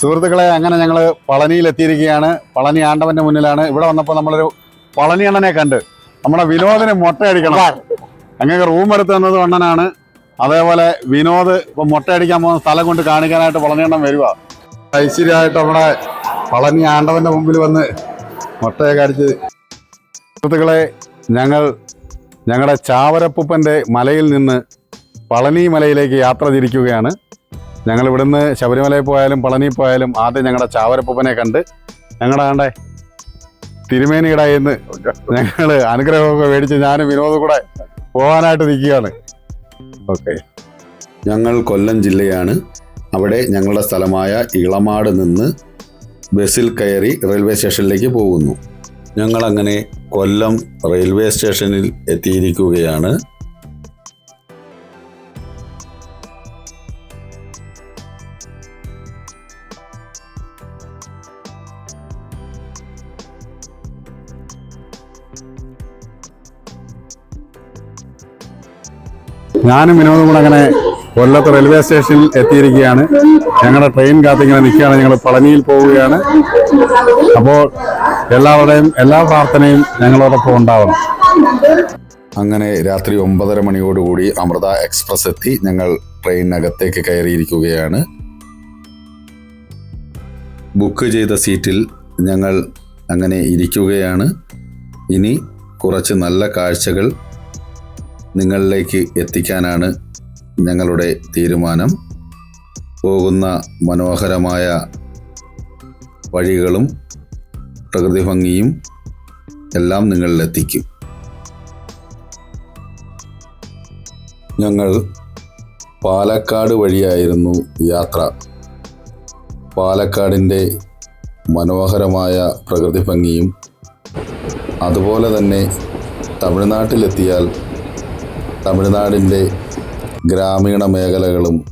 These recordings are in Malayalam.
സുഹൃത്തുക്കളെ അങ്ങനെ ഞങ്ങൾ പളനിയിലെത്തിയിരിക്കുകയാണ്. പളനി ആണ്ടവന്റെ മുന്നിലാണ്. ഇവിടെ വന്നപ്പോൾ നമ്മളൊരു പളനി അണ്ണനെ കണ്ട് നമ്മുടെ വിനോദിന് മുട്ടയടിക്കണം. അങ്ങനെ റൂം എടുത്ത് തന്നത് അണ്ണനാണ്. അതേപോലെ വിനോദ് ഇപ്പൊ മുട്ടയടിക്കാൻ പോകുന്ന സ്ഥലം കൊണ്ട് കാണിക്കാനായിട്ട് പളനി അണ്ണൻ വരുക ഐശ്വര്യമായിട്ട് നമ്മുടെ പളനി ആണ്ടവന്റെ മുമ്പിൽ വന്ന് മുട്ടയൊക്കെ അടിച്ച് സുഹൃത്തുക്കളെ ഞങ്ങൾ ഞങ്ങളുടെ ചാവരപ്പൂപ്പന്റെ മലയിൽ നിന്ന് പളനി മലയിലേക്ക് യാത്ര തിരിക്കുകയാണ്. ഞങ്ങൾ ഇവിടുന്ന് ശബരിമലയിൽ പോയാലും പളനി പോയാലും ആദ്യം ഞങ്ങളുടെ ചാവരപ്പൂപ്പനെ കണ്ട് ഞങ്ങളുടെ ആണ്ടേ തിരുമേനിയുടെ ഇന്ന് ഞങ്ങൾ അനുഗ്രഹമൊക്കെ മേടിച്ച് ഞാനും വിനോദം കൂടെ പോകാനായിട്ട് നിൽക്കുകയാണ്. ഓക്കെ. ഞങ്ങൾ കൊല്ലം ജില്ലയാണ്. അവിടെ ഞങ്ങളുടെ സ്ഥലമായ ഇളമാട് നിന്ന് ബസ്സിൽ കയറി റെയിൽവേ സ്റ്റേഷനിലേക്ക് പോകുന്നു. ഞങ്ങളങ്ങനെ കൊല്ലം റെയിൽവേ സ്റ്റേഷനിൽ എത്തിയിരിക്കുകയാണ്. ഞാനും വിനോദം കൂടെ അങ്ങനെ കൊല്ലത്ത് റെയിൽവേ സ്റ്റേഷനിൽ എത്തിയിരിക്കുകയാണ്. ഞങ്ങളുടെ ട്രെയിൻ കാത്തിങ്ങനെ നിൽക്കുകയാണ്. ഞങ്ങൾ പളനിയിൽ പോവുകയാണ്. അപ്പോൾ എല്ലാവരുടെയും എല്ലാ പ്രാർത്ഥനയും ഞങ്ങളോടൊപ്പം ഉണ്ടാവണം. അങ്ങനെ രാത്രി ഒമ്പതര മണിയോടുകൂടി അമൃത എക്സ്പ്രസ് എത്തി ഞങ്ങൾ ട്രെയിനകത്തേക്ക് കയറിയിരിക്കുകയാണ്. ബുക്ക് ചെയ്ത സീറ്റിൽ ഞങ്ങൾ അങ്ങനെ ഇരിക്കുകയാണ്. ഇനി കുറച്ച് നല്ല കാഴ്ചകൾ നിങ്ങളിലേക്ക് എത്തിക്കാനാണ് ഞങ്ങളുടെ തീരുമാനം. പോകുന്ന മനോഹരമായ വഴികളും പ്രകൃതി ഭംഗിയും എല്ലാം നിങ്ങളിലെത്തിക്കും. ഞങ്ങൾ പാലക്കാട് വഴിയായിരുന്നു യാത്ര. പാലക്കാടിന്റെ മനോഹരമായ പ്രകൃതി ഭംഗിയും അതുപോലെ തന്നെ തമിഴ്നാട്ടിലെത്തിയാൽ തമിഴ്നാടിന്റെ ഗ്രാമീണ മേഖലകളും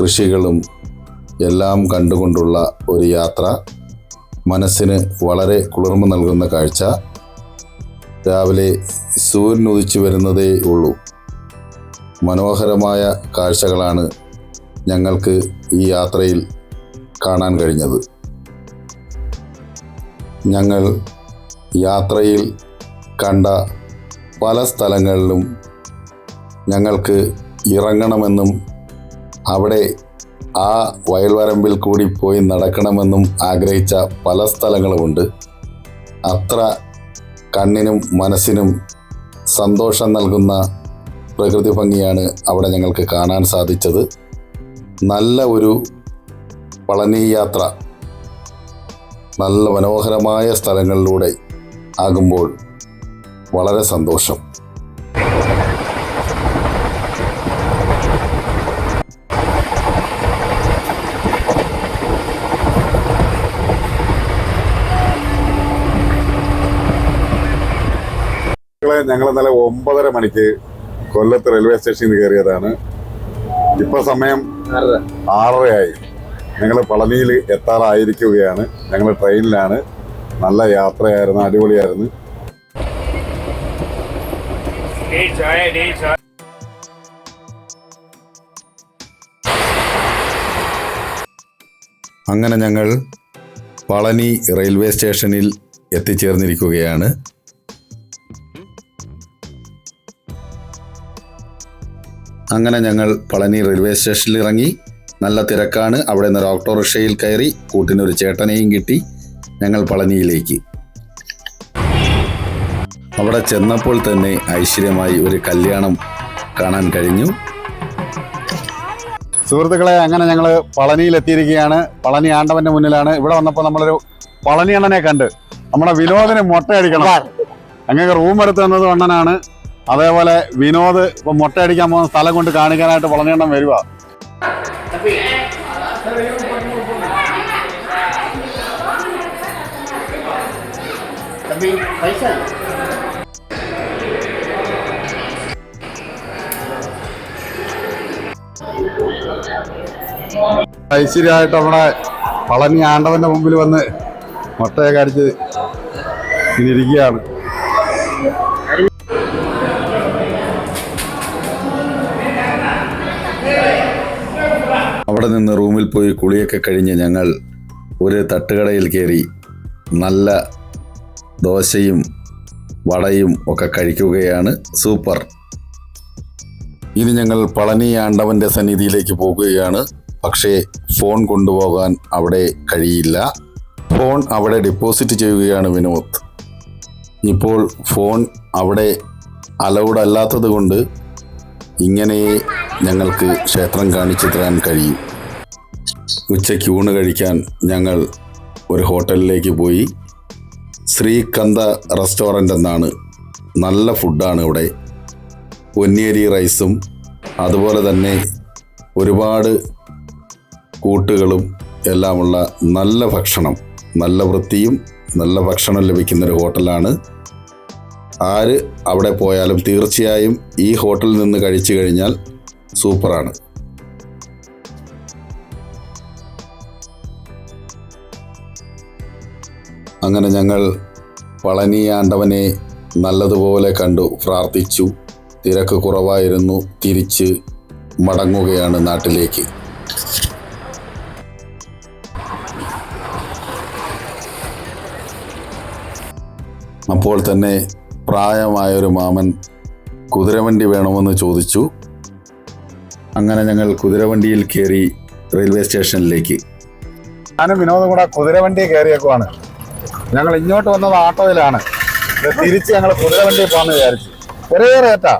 കൃഷികളും എല്ലാം കണ്ടുകൊണ്ടുള്ള ഒരു യാത്ര. മനസ്സിന് വളരെ കുളിർമ നൽകുന്ന കാഴ്ച. രാവിലെ സൂര്യൻ ഉദിച്ചു വരുന്നതേ ഉള്ളൂ. മനോഹരമായ കാഴ്ചകളാണ് ഞങ്ങൾക്ക് ഈ യാത്രയിൽ കാണാൻ കഴിഞ്ഞത്. ഞങ്ങൾ യാത്രയിൽ കണ്ട പല സ്ഥലങ്ങളിലും ഞങ്ങൾക്ക് ഇറങ്ങണമെന്നും അവിടെ ആ വയൽവരമ്പിൽ കൂടി പോയി നടക്കണമെന്നും ആഗ്രഹിച്ച പല സ്ഥലങ്ങളുമുണ്ട്. അത്ര കണ്ണിനും മനസ്സിനും സന്തോഷം നൽകുന്ന പ്രകൃതി ഭംഗിയാണ് അവിടെ ഞങ്ങൾക്ക് കാണാൻ സാധിച്ചത്. നല്ല ഒരു പളനി യാത്ര നല്ല മനോഹരമായ സ്ഥലങ്ങളിലൂടെ ആകുമ്പോൾ വളരെ സന്തോഷം. ഞങ്ങൾ ഇന്നലെ ഒമ്പതര മണിക്ക് കൊല്ലത്ത് റെയിൽവേ സ്റ്റേഷനിൽ കയറിയതാണ് ഇപ്പൊ സമയം ആറരയായി. ഞങ്ങൾ പളനിയിൽ എത്താറായിരിക്കുകയാണ്. ഞങ്ങൾ ട്രെയിനിലാണ്. നല്ല യാത്രയായിരുന്നു അടിപൊളിയായിരുന്നു. അങ്ങനെ ഞങ്ങൾ പളനി റെയിൽവേ സ്റ്റേഷനിൽ എത്തിച്ചേർന്നിരിക്കുകയാണ്. അങ്ങനെ ഞങ്ങൾ പളനി റെയിൽവേ സ്റ്റേഷനിൽ ഇറങ്ങി നല്ല തിരക്കാണ്. അവിടെ നിന്ന് ഒരു ഓട്ടോറിക്ഷയിൽ കയറി കൂട്ടിനൊരു ചേട്ടനെയും കിട്ടി. ഞങ്ങൾ പളനിയിലേക്ക്. അവിടെ ചെന്നപ്പോൾ തന്നെ ഐശ്വര്യമായി ഒരു കല്യാണം കാണാൻ കഴിഞ്ഞു. സുഹൃത്തുക്കളെ അങ്ങനെ ഞങ്ങൾ പളനിയിൽ എത്തിയിരിക്കുകയാണ് പളനി ആണ്ടവന്റെ മുന്നിലാണ്. ഇവിടെ വന്നപ്പോൾ നമ്മളൊരു പളനി അണ്ണനെ കണ്ട്. നമ്മുടെ വിനോദിന് മുട്ടയടിക്കണം. അങ്ങനെ റൂം എടുത്ത് തന്നത് അണ്ണനാണ്. അതേപോലെ വിനോദ് ഇപ്പൊ മുട്ടയടിക്കാൻ പോകുന്ന സ്ഥലം കൊണ്ട് കാണിക്കാനായിട്ട് വളരെയെണ്ണം വരിക ഐശ്വര്യമായിട്ട് നമ്മുടെ പളനി ആണ്ടവന്റെ മുമ്പിൽ വന്ന് മുട്ടയൊക്കെ അടിച്ച് ഇരിക്കുകയാണ്. അവിടെ നിന്ന് റൂമിൽ പോയി കുളിയൊക്കെ കഴിഞ്ഞ് ഞങ്ങൾ ഒരു തട്ടുകടയിൽ കയറി നല്ല ദോശയും വടയും ഒക്കെ കഴിക്കുകയാണ് സൂപ്പർ. ഇനി ഞങ്ങൾ പളനി ആണ്ടവന്റെ സന്നിധിയിലേക്ക് പോകുകയാണ്. പക്ഷേ ഫോൺ കൊണ്ടുപോകാൻ അവിടെ കഴിയില്ല. ഫോൺ അവിടെ ഡെപ്പോസിറ്റ് ചെയ്യുകയാണ് വിനോദ്. ഇപ്പോൾ ഫോൺ അവിടെ അലൗഡ് അല്ലാത്തത് കൊണ്ട് ഇങ്ങനെ ഞങ്ങൾക്ക് ക്ഷേത്രം കാണിച്ചു തരാൻ കഴിയും. ഉച്ചയ്ക്ക് ഊണ് കഴിക്കാൻ ഞങ്ങൾ ഒരു ഹോട്ടലിലേക്ക് പോയി. ശ്രീകന്ത റെസ്റ്റോറന്റ് എന്നാണ്. നല്ല ഫുഡാണ് ഇവിടെ. പൊന്നിയരി റൈസും അതുപോലെ തന്നെ ഒരുപാട് കൂട്ടുകളും എല്ലാമുള്ള നല്ല ഭക്ഷണം നല്ല വൃത്തിയും നല്ല ഭക്ഷണം ലഭിക്കുന്നൊരു ഹോട്ടലാണ്. ആര് അവിടെ പോയാലും തീർച്ചയായും ഈ ഹോട്ടലിൽ നിന്ന് കഴിച്ചു കഴിഞ്ഞാൽ സൂപ്പറാണ്. അങ്ങനെ ഞങ്ങൾ പളനി ആണ്ടവനെ നല്ലതുപോലെ കണ്ടു പ്രാർത്ഥിച്ചു തിരക്ക് കുറവായിരുന്നു തിരിച്ച് മടങ്ങുകയാണ് നാട്ടിലേക്ക്. അപ്പോൾ തന്നെ പ്രായമായൊരു മാമൻ കുതിരവണ്ടി വേണമെന്ന് ചോദിച്ചു. അങ്ങനെ ഞങ്ങൾ കുതിരവണ്ടിയിൽ കയറി റെയിൽവേ സ്റ്റേഷനിലേക്ക്. ഞാനും വിനോദം കൂടെ കുതിരവണ്ടി കയറിയേക്കുവാണ് ഞങ്ങൾ ഇങ്ങോട്ട് വന്നത് ആട്ടോയിലാണ്. തിരിച്ച് ഞങ്ങൾ കുതിരവണ്ടി പോകാന്ന് വിചാരിച്ചു. ഒരേ റേറ്റാ.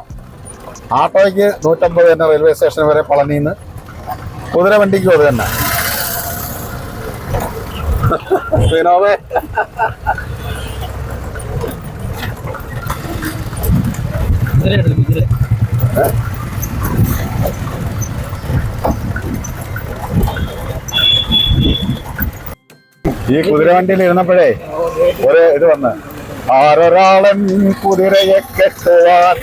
ആട്ടോയ്ക്ക് നൂറ്റമ്പത് തന്നെ റെയിൽവേ സ്റ്റേഷൻ വരെ പളനിന്ന് കുതിരവണ്ടിക്കും അത് തന്നെ. വിനോദേ. ഈ കുതിരവണ്ടിയിൽ ഇരുന്നപ്പോഴേ ഒരു ഇത് വന്ന് ആരൊരാളൻ കുതിരയെ കെട്ടുവാൻ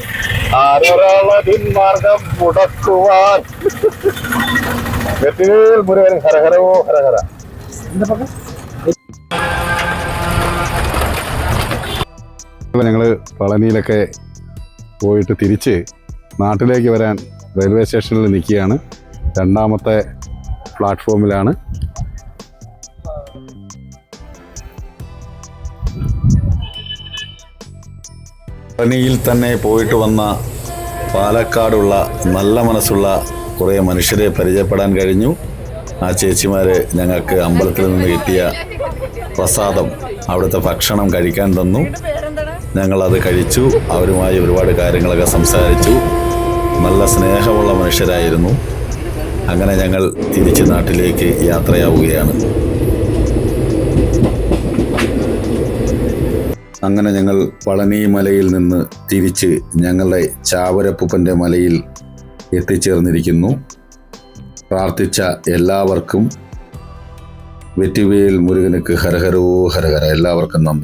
ആരൊരാളതിൻ മാർഗം മുടക്കുവാൻ. വെട്ടിവേൽ മുരുകൻ ഹരഹരോ ഹരഹര. ഞങ്ങൾ പളനിയിലൊക്കെ പോയിട്ട് തിരിച്ച് നാട്ടിലേക്ക് വരാൻ റെയിൽവേ സ്റ്റേഷനിൽ നിൽക്കുകയാണ്. രണ്ടാമത്തെ പ്ലാറ്റ്ഫോമിലാണ്. പനിയിൽ തന്നെ പോയിട്ട് വന്ന പാലക്കാടുള്ള നല്ല മനസ്സുള്ള കുറേ മനുഷ്യരെ പരിചയപ്പെടാൻ കഴിഞ്ഞു. ആ ചേച്ചിമാര് ഞങ്ങൾക്ക് അമ്പലത്തിൽ നിന്ന് കിട്ടിയ പ്രസാദം അവിടുത്തെ ഭക്ഷണം കഴിക്കാൻ തന്നു. ഞങ്ങളത് കഴിച്ചു അവരുമായി ഒരുപാട് കാര്യങ്ങളൊക്കെ സംസാരിച്ചു. നല്ല സ്നേഹമുള്ള മനുഷ്യരായിരുന്നു. അങ്ങനെ ഞങ്ങൾ തിരിച്ച് നാട്ടിലേക്ക് യാത്രയാവുകയാണ്. അങ്ങനെ ഞങ്ങൾ പളനി മലയിൽ നിന്ന് തിരിച്ച് ഞങ്ങളുടെ ചാവരപ്പൂപ്പന്റെ മലയിൽ എത്തിച്ചേർന്നിരിക്കുന്നു. പ്രാർത്ഥിച്ച എല്ലാവർക്കും വെറ്റിവേൽ മുരുകനുക്ക് ഹരഹരോ ഹരഹര. എല്ലാവർക്കും നന്ദി.